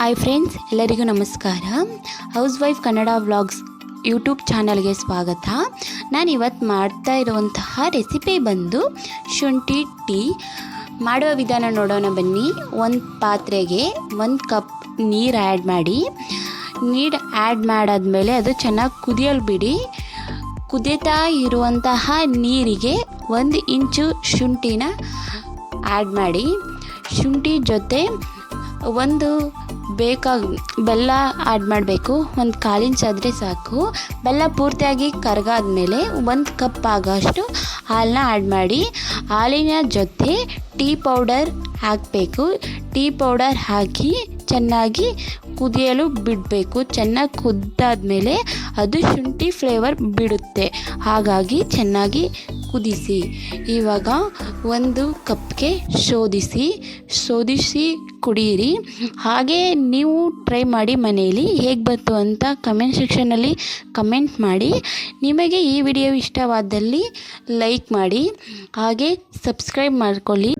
Hi friends ಎಲ್ಲರಿಗೂ ನಮಸ್ಕಾರ. House wife Kannada vlogs YouTube ಚಾನಲ್ಗೆ ಸ್ವಾಗತ. ನಾನು ಇವತ್ತು ಮಾಡ್ತಾ ಇರುವಂತಹ ರೆಸಿಪಿ ಬಂದು ಶುಂಠಿ ಟೀ. ಮಾಡುವ ವಿಧಾನ ನೋಡೋಣ ಬನ್ನಿ. ಒಂದು ಪಾತ್ರೆಗೆ ಒಂದು ಕಪ್ ನೀರು ಆ್ಯಡ್ ಮಾಡಿ. ನೀರು ಆ್ಯಡ್ ಮಾಡಾದಮೇಲೆ ಅದು ಚೆನ್ನಾಗಿ ಕುದಿಯಲು ಬಿಡಿ. ಕುದಿತಾ ಇರುವಂತಹ ನೀರಿಗೆ ಒಂದು ಇಂಚು ಶುಂಠಿನ ಆ್ಯಡ್ ಮಾಡಿ. ಶುಂಠಿ ಜೊತೆ ಒಂದು ಬೇಕಾಗ, ಬೆಲ್ಲ ಆ್ಯಡ್ ಮಾಡಬೇಕು. ಒಂದು ಕಾಲಿನ ಚದ್ರೆ ಸಾಕು. ಬೆಲ್ಲ ಪೂರ್ತಿಯಾಗಿ ಕರಗಾದ್ಮೇಲೆ ಒಂದು ಕಪ್ ಆಗೋಷ್ಟು ಹಾಲನ್ನ ಆ್ಯಡ್ ಮಾಡಿ. ಹಾಲಿನ ಜೊತೆ ಟೀ ಪೌಡರ್ ಹಾಕಬೇಕು. ಟೀ ಪೌಡರ್ ಹಾಕಿ ಚೆನ್ನಾಗಿ ಕುದಿಯಲು ಬಿಡಬೇಕು. ಚೆನ್ನಾಗಿ ಕುದ್ದಾದ ಮೇಲೆ ಅದು ಶುಂಠಿ ಫ್ಲೇವರ್ ಬಿಡುತ್ತೆ. ಹಾಗಾಗಿ ಚೆನ್ನಾಗಿ ಕುದಿಸಿ. ಇವಾಗ ಒಂದು ಕಪ್ಗೆ ಶೋಧಿಸಿ ಶೋಧಿಸಿ ಕುಡಿಯಿರಿ ಹಾಗೆ ನೀವು ಟ್ರೈ ಮಾಡಿ ಮನೆಯಲ್ಲಿ ಹೇಗೆ ಬಂತು ಅಂತ ಕಮೆಂಟ್ ಸೆಕ್ಷನಲ್ಲಿ ಕಮೆಂಟ್ ಮಾಡಿ. ನಿಮಗೆ ಈ ವಿಡಿಯೋ ಇಷ್ಟವಾದಲ್ಲಿ ಲೈಕ್ ಮಾಡಿ. ಹಾಗೆ ಸಬ್ಸ್ಕ್ರೈಬ್ ಮಾಡ್ಕೊಳ್ಳಿ.